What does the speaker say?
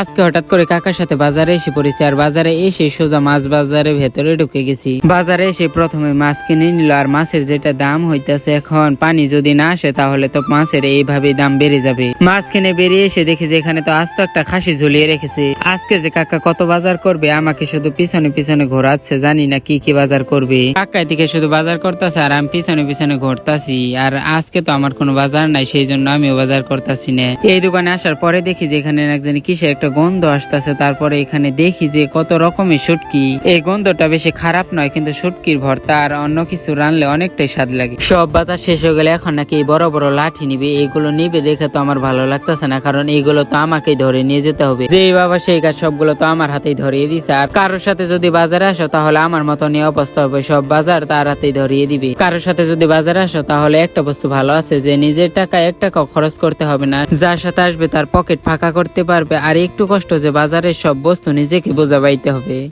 আজকে হঠাৎ করে কাকার সাথে বাজারে এসে পড়েছি আর বাজারে এসে সোজা মাছ বাজারে ভেতরে ঢুকে গেছি। বাজারে এসে প্রথমে মাছ কিনে নিল আর মাছের যেটা দাম হইতেছে এখন পানি যদি না আসে তাহলে তো মাছের এইভাবে দাম বেড়ে যাবে। মাছ কিনে বেরিয়ে এসে দেখি যে এখানে তো আস্ত একটা খাসি ঝুলিয়ে রেখেছে। আজকে যে কাকা কত বাজার করবে, আমাকে শুধু পিছনে পিছনে ঘোরাচ্ছে, জানি না কি কি বাজার করবে। কাকা এদিকে শুধু বাজার করতেছে আর আমি পিছনে পিছনে ঘুরতাছি আর আজকে তো আমার কোনো বাজার নাই সেই জন্য আমিও বাজার করতেছি না। এই দোকানে আসার পরে দেখি যে এখানে একজন কিসের একটা গন্ধ আসতেছে, তারপরে এখানে দেখি যে কত রকমের শুটকি। এই গন্ধটা বেশি খারাপ নয়, কিন্তু শুটকির ভর্তা আর অন্য কিছু রানলে অনেকটাই স্বাদ লাগে। সব বাজার শেষ হয়ে গেলে এখন নাকি বড় বড় লাঠি নিবে, এগুলো নিবে দেখে তো আমার ভালো লাগতেছে না, কারণ এইগুলো তো আমাকেই ধরে নিয়ে যেতে হবে। যে বাবা সেই কাজ সবগুলো তো আমার হাতেই ধরিয়ে দিছে, আর কারোর সাথে যদি বাজারে আসো তাহলে আমার মতো নিয়ে অবস্থা হবে, সব বাজার তার হাতেই ধরিয়ে দিবে। কারোর সাথে যদি বাজারে আসো তাহলে একটা বস্তু ভালো আছে, যে নিজের টাকা এক টাকাও খরচ করতে হবে না, যার সাথে আসবে তার পকেট ফাঁকা করতে পারবে, আর একটু কষ্ট যে বাজারের সব বস্তু নিজেকে বোঝা পাইতে হবে।